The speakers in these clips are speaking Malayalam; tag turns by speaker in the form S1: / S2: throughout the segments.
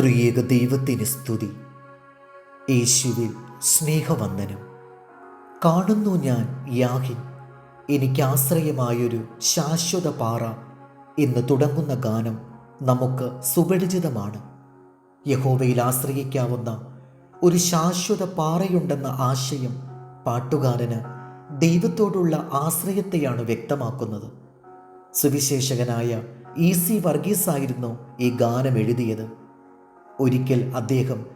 S1: ത്രിയേക ദൈവത്തിന് സ്തുതി. യേശുവിൽ സ്നേഹവന്ദനം. കാണുന്നു ഞാൻ യാഹിൻ. എനിക്ക് ആശ്രയമായൊരു ശാശ്വത പാറ എന്ന് തുടങ്ങുന്ന ഗാനം നമുക്ക് സുപരിചിതമാണ്. യഹോവയിൽ ആശ്രയിക്കാവുന്ന ഒരു ശാശ്വത പാറയുണ്ടെന്ന ആശയം പാട്ടുകാരന് ദൈവത്തോടുള്ള ആശ്രയത്തെയാണ് വ്യക്തമാക്കുന്നത്. സുവിശേഷകനായ ഇ സി വർഗീസ് ആയിരുന്നു ഈ ഗാനം എഴുതിയത് ഒരിക്കൽ അദ്ദേഹം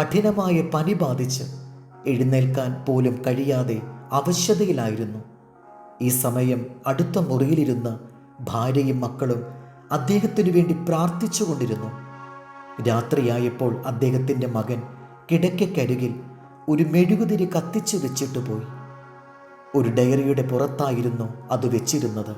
S1: കഠിനമായ പനി ബാധിച്ച് എഴുന്നേൽക്കാൻ പോലും കഴിയാതെ അവശതയിലായിരുന്നു. ഈ സമയം അടുത്ത മുറിയിലിരുന്ന് ഭാര്യയും മക്കളും അദ്ദേഹത്തിനു വേണ്ടി പ്രാർത്ഥിച്ചുകൊണ്ടിരുന്നു. രാത്രിയായപ്പോൾ അദ്ദേഹത്തിന്റെ മകൻ കിടക്കക്കരികിൽ ഒരു മെഴുകുതിരി കത്തിച്ചു വെച്ചിട്ട് പോയി. ഒരു ഡയറിയുടെ പുറത്തായിരുന്നു അത് വെച്ചിരുന്നത്.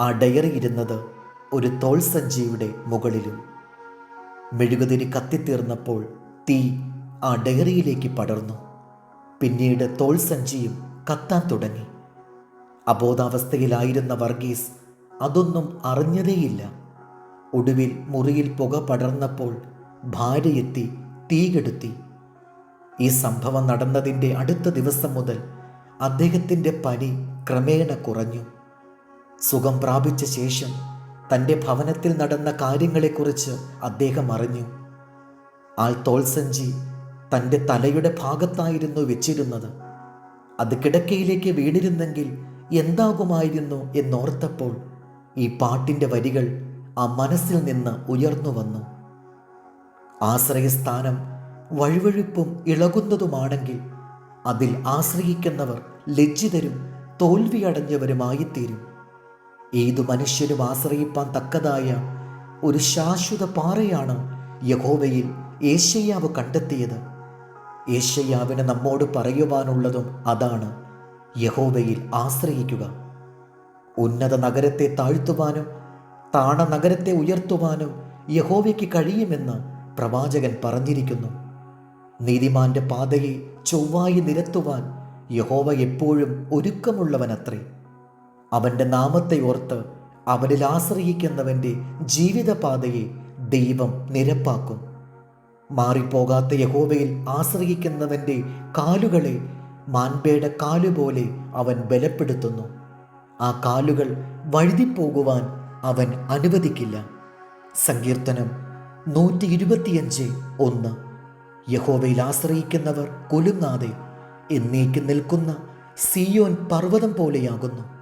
S1: ആ ഡയറി ഇരുന്നത് ഒരു തോൾസഞ്ചിയുടെ മുകളിലും മെഴുകുതിരി കത്തിത്തീർന്നപ്പോൾ തീ ആ ഡയറിയിലേക്ക് പടർന്നു. പിന്നീട് തോൾ സഞ്ചിയും കത്താൻ തുടങ്ങി. അബോധാവസ്ഥയിലായിരുന്ന വർഗീസ് അതൊന്നും അറിഞ്ഞതേയില്ല. ഒടുവിൽ മുറിയിൽ പുക പടർന്നപ്പോൾ ഭാര്യയെത്തി തീ കെടുത്തി. ഈ സംഭവം നടന്നതിന്റെ അടുത്ത ദിവസം മുതൽ അദ്ദേഹത്തിന്റെ പനി ക്രമേണ കുറഞ്ഞു. സുഖം പ്രാപിച്ച ശേഷം തന്റെ ഭവനത്തിൽ നടന്ന കാര്യങ്ങളെക്കുറിച്ച് അദ്ദേഹം അറിഞ്ഞു. ആൾ തോൾസഞ്ചി തന്റെ തലയുടെ ഭാഗത്തായിരുന്നു വെച്ചിരുന്നത്. അത് കിടക്കയിലേക്ക് വീണിരുന്നെങ്കിൽ എന്താകുമായിരുന്നു എന്നോർത്തപ്പോൾ ഈ പാട്ടിന്റെ വരികൾ ആ മനസ്സിൽ നിന്ന് ഉയർന്നു വന്നു. ആശ്രയസ്ഥാനം വഴുവഴുപ്പും ഇളകുന്നതുമാണെങ്കിൽ അതിൽ ആശ്രയിക്കുന്നവർ ലജ്ജിതരും തോൽവിയടഞ്ഞവരുമായിത്തീരും. ഏതു മനുഷ്യരും ആശ്രയിപ്പാൻ തക്കതായ ഒരു ശാശ്വത പാറയാണ് യഹോവയിൽ ഏഷയ്യാവ് കണ്ടെത്തിയത്. ഏഷ്യയാവിന് നമ്മോട് പറയുവാനുള്ളതും അതാണ് യഹോവയിൽ ആശ്രയിക്കുക. ഉന്നത നഗരത്തെ താഴ്ത്തുവാനും താണ നഗരത്തെ ഉയർത്തുവാനും യഹോവയ്ക്ക് കഴിയുമെന്ന് പ്രവാചകൻ പറഞ്ഞിരിക്കുന്നു. നീതിമാന്റെ പാതയെ ചൊവ്വായി നിരത്തുവാൻ യഹോവ എപ്പോഴും ഒരുക്കമുള്ളവനത്രേ. അവന്റെ നാമത്തെ ഓർത്ത് അവനിൽ ആശ്രയിക്കുന്നവന്റെ ജീവിതപാതയെ ദൈവം നിരപ്പാക്കും. മാറിപ്പോകാത്ത യഹോവയിൽ ആശ്രയിക്കുന്നവന്റെ കാലുകളെ മാൻപേട കാലുപോലെ അവൻ ബലപ്പെടുത്തുന്നു. ആ കാലുകൾ വഴുതിപ്പോകുവാൻ അവൻ അനുവദിക്കില്ല. സങ്കീർത്തനം നൂറ്റി ഇരുപത്തിയഞ്ച് ഒന്ന്. യഹോവയിൽ ആശ്രയിക്കുന്നവർ കൊലുങ്ങാതെ എന്നേക്ക് നിൽക്കുന്ന സിയോൻ പർവതം പോലെയാകുന്നു.